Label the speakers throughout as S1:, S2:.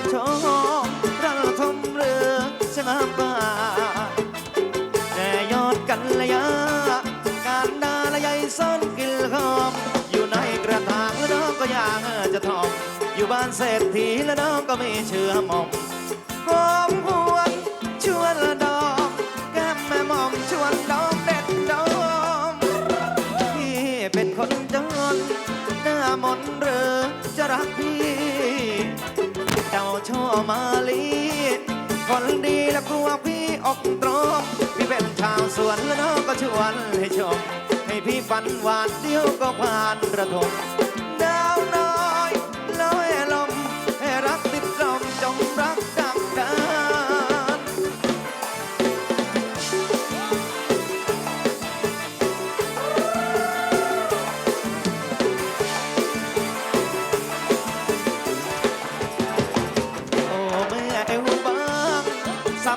S1: มชมเราทมเรือสนามบ้าแต่ยอดกันระยะการดาลใยซ่อนกินหอมอยู่ในกระถาแล้วน้องก็อยากจะทองอยู่บ้านเศรษฐีแล้วน้องก็ไม่เชื่อมอมหอมหวนชวนดอกแก้มแม่มอมชวนดอกเด็ดดอกพี่เป็นคนจนหน้ามนเรือจะรักพี่ ช่อมาลีคนดีและครัวพี่อกตรมพี่เป็นชาวสวนแล้วน้องก็ชวนให้ชม ให้พี่ฝันหวานเดียวก็ผ่านระทม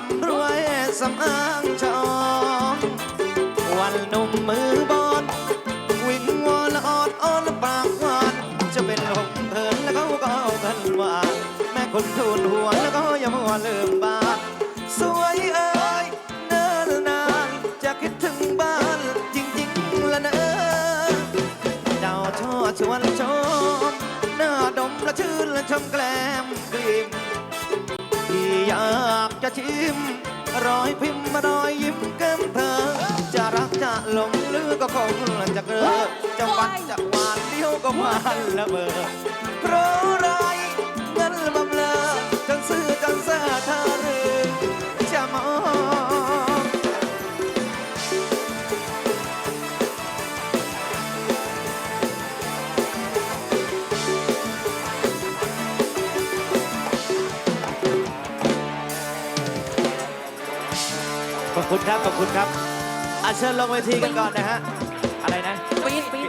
S1: ำรวยสำอางชองวันหนุ่มมือบอลวิ่งวอนออดอ้อนปากหวานจะเป็นลมเพลินแล้วเขาก็เอากันหวานแม่คนทูลหัวแล้วก็อย่ามัวลืมบ้านสวยเอ้ยเนิ่นนานจะคิดถึงบ้านจริงๆละเนอเจ้าช่อชวนชมหน้าดมและชื่นและชมแกล้มกลิ่มที่ยา กจะชิมรอยพิมพ์รอยยิ้มเกิมเธอ จะรักจะหลงหรือก็คงจะเกลอจะวันจะวานเดียวก็หวานละเบอเพราะ คุณครับ ขอบคุณครับอาเชิญลงเวทีกันก่อนนะฮะ อะไรนะ ปีนปีน